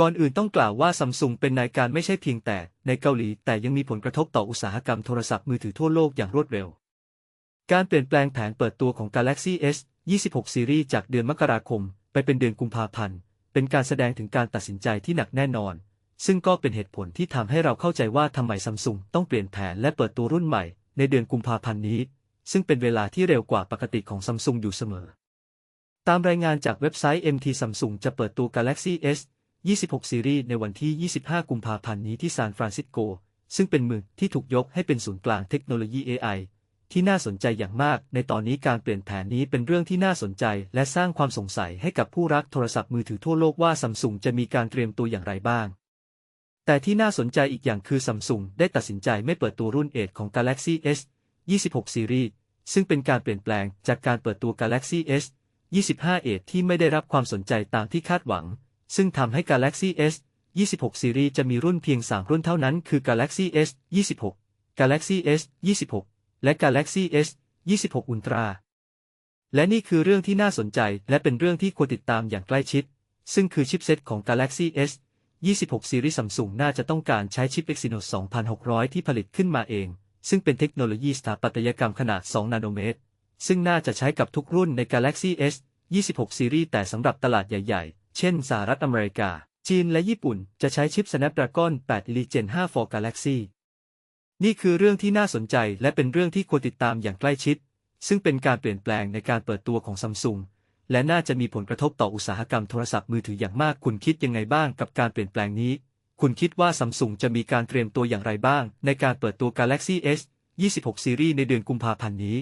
ก่อนอื่นต้องกล่าวว่าซัมซุงเป็นนายการไม่ใช่เพียงแต่ในเกาหลี แต่ยังมีผลกระทบต่ออุตสาหกรรมโทรศัพท์มือถือทั่วโลกอย่างรวดเร็ว การเปลี่ยนแปลงแผนเปิดตัวของ Galaxy S 26ซีรีส์จากเดือนมกราคม ไปเป็นเดือนกุมภาพันธ์ เป็นการแสดงถึงการตัดสินใจที่หนักแน่นอน ซึ่งก็เป็นเหตุผลที่ทำให้เราเข้าใจว่าทำไมซัมซุงต้องเปลี่ยนแผนและเปิดตัวรุ่นใหม่ในเดือนกุมภาพันธ์นี้ ซึ่งเป็นเวลาที่เร็วกว่าปกติของซัมซุงอยู่เสมอ ตามรายงานจากเว็บไซต์ MT Samsung จะเปิดตัว Galaxy S 26 ซีรีส์ในวันที่ 25 กุมภาพันธ์นี้ที่ซานฟรานซิสโก ซึ่งเป็นเมืองที่ถูกยกให้เป็นศูนย์กลางเทคโนโลยี AI ที่น่าสนใจอย่างมาก ในตอนนี้การเปลี่ยนแผนนี้เป็นเรื่องที่น่าสนใจ และสร้างความสงสัยให้กับผู้รักโทรศัพท์มือถือทั่วโลกว่าซัมซุงจะมีการเตรียมตัวอย่างไรบ้าง แต่ที่น่าสนใจอีกอย่างคือซัมซุงได้ตัดสินใจไม่เปิดตัวรุ่นเอทของ Galaxy S 26ซีรีส์ซึ่งเป็นการเปลี่ยนแปลงจากการเปิดตัว Galaxy S 25 Edge ที่ไม่ได้รับความสนใจตามที่คาดหวัง ซึ่งทำให้ Galaxy S 26ซีรีส์จะมีรุ่นเพียง 3 รุ่นเท่านั้นคือ Galaxy S 26 Galaxy S 26 และ Galaxy S 26 Ultra และนี่คือเรื่องที่น่าสนใจและเป็นเรื่องที่ควรติดตามอย่างใกล้ชิด ซึ่งคือชิปเซตของ Galaxy S 26ซีรีส์ซัมซุงน่าจะต้องการใช้ชิป Exynos 2600 ที่ผลิตขึ้นมาเอง ซึ่งเป็นเทคโนโลยีสถาปัตยกรรมขนาด 2 นาโนเมตร ซึ่งน่าจะใช้กับทุกรุ่นใน Galaxy S 26ซีรีส์แต่สำหรับตลาดใหญ่ ๆ เช่นสหรัฐอเมริกา จีนและญี่ปุ่นจะใช้ชิป Snapdragon 8 Elite Gen 5 for Galaxy นี่คือเรื่องที่น่าสนใจและเป็นเรื่องที่ควรติดตามอย่างใกล้ชิด ซึ่งเป็นการเปลี่ยนแปลงในการเปิดตัวของซัมซุงและน่าจะมีผลกระทบต่ออุตสาหกรรมโทรศัพท์มือถืออย่างมาก คุณคิดยังไงบ้างกับการเปลี่ยนแปลงนี้ คุณคิดว่าซัมซุงจะมีการเตรียมตัวอย่างไรบ้าง ในการเปิดตัว Galaxy S 26ซีรีส์ในเดือนกุมภาพันธ์นี้